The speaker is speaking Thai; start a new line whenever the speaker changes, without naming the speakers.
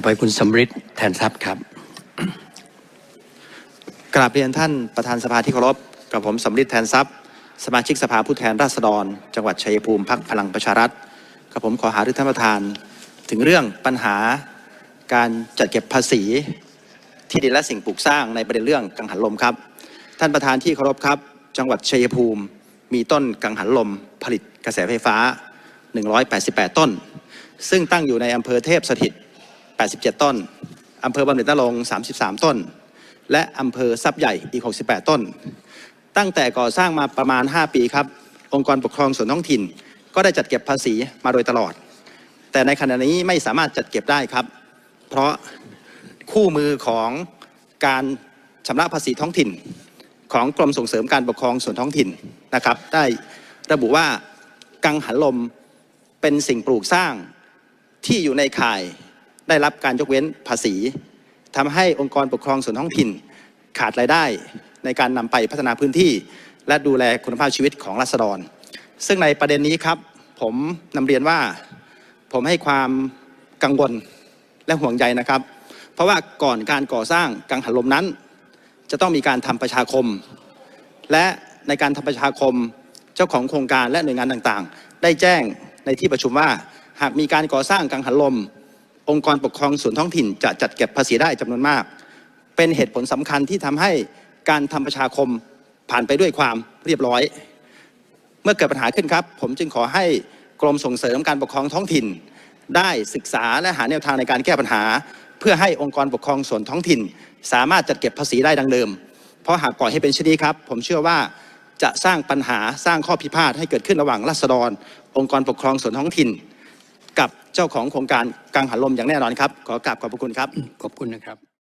ต่อไปคุณสำริดแทนทรัพย์ครับ
กราบเรียนท่านประธานสภาที่เคารพกับผมสำริดแทนทรัพย์ สมาชิกสภาผู้แทนราษฎร จังหวัดชัยภูมิพักพลังประชารัฐกับผมขอหารือท่านประธาน ถึงเรื่องปัญหาการจัดเก็บภาษีที่ดินและสิ่งปลูกสร้างในประเด็นเรื่องกังหันลมครับ ท่านประธานที่เคารพครับ จังหวัดชัยภูมิ มีต้นกังหันลมผลิตกระแสไฟฟ้า 188 ต้น ซึ่งตั้งอยู่ในอำเภอเทพสถิต 87 ต้นอำเภอบำเหน็จนรงค์33 ต้น และอำเภอทรัพย์ใหญ่อีก 68 ต้น ตั้งแต่ก่อสร้างมาประมาณ 5 ปีครับ องค์กรปกครองส่วนท้องถิ่น ก็ได้จัดเก็บภาษีมาโดยตลอด แต่ในขณะนี้ไม่สามารถจัดเก็บได้ครับ เพราะคู่มือของการชำระภาษีท้องถิ่น ของกรมส่งเสริมการปกครองส่วนท้องถิ่นนะครับ ได้ระบุว่ากังหันลมเป็นสิ่งปลูกสร้างที่อยู่ในข่าย ได้รับการยกเว้นภาษีทำให้องค์กรปกครองส่วนท้องถิ่น ขาดรายได้ในการนำไปพัฒนาพื้นที่ และดูแลคุณภาพชีวิตของรัษฎร ซึ่งในประเด็นนี้ครับผมนำเรียนว่าผมให้ความกังวลและห่วงใยนะครับ เพราะว่าก่อนการก่อสร้างกังหันลมนั้น จะต้องมีการทำประชาคม และในการทำประชาคมเจ้าของโครงการและหน่วยงานต่างๆ ได้แจ้งในที่ประชุมว่า หากมีการก่อสร้างกังหันลม องค์กรปกครองส่วนท้องถิ่นจะจัดเก็บภาษีได้จำนวนมาก เป็นเหตุผลสำคัญที่ทำให้การทำประชาคมผ่านไปด้วยความเรียบร้อย เมื่อเกิดปัญหาขึ้นครับ ผมจึงขอให้กรมส่งเสริมการปกครองท้องถิ่น ได้ศึกษาและหาแนวทางในการแก้ปัญหา เพื่อให้องค์กรปกครองส่วนท้องถิ่น สามารถจัดเก็บภาษีได้ดังเดิม เพราะหากปล่อยให้เป็นเช่นนี้ครับ ผมเชื่อว่าจะสร้างปัญหาสร้างข้อพิพาทให้เกิดขึ้นระหว่างรัษฎร องค์กรปกครองส่วนท้องถิ่น กับเจ้าของโครงการกังหันลมอย่างแน่นอนครับ ขอกราบขอบพระคุณครับ
ขอบคุณนะครับ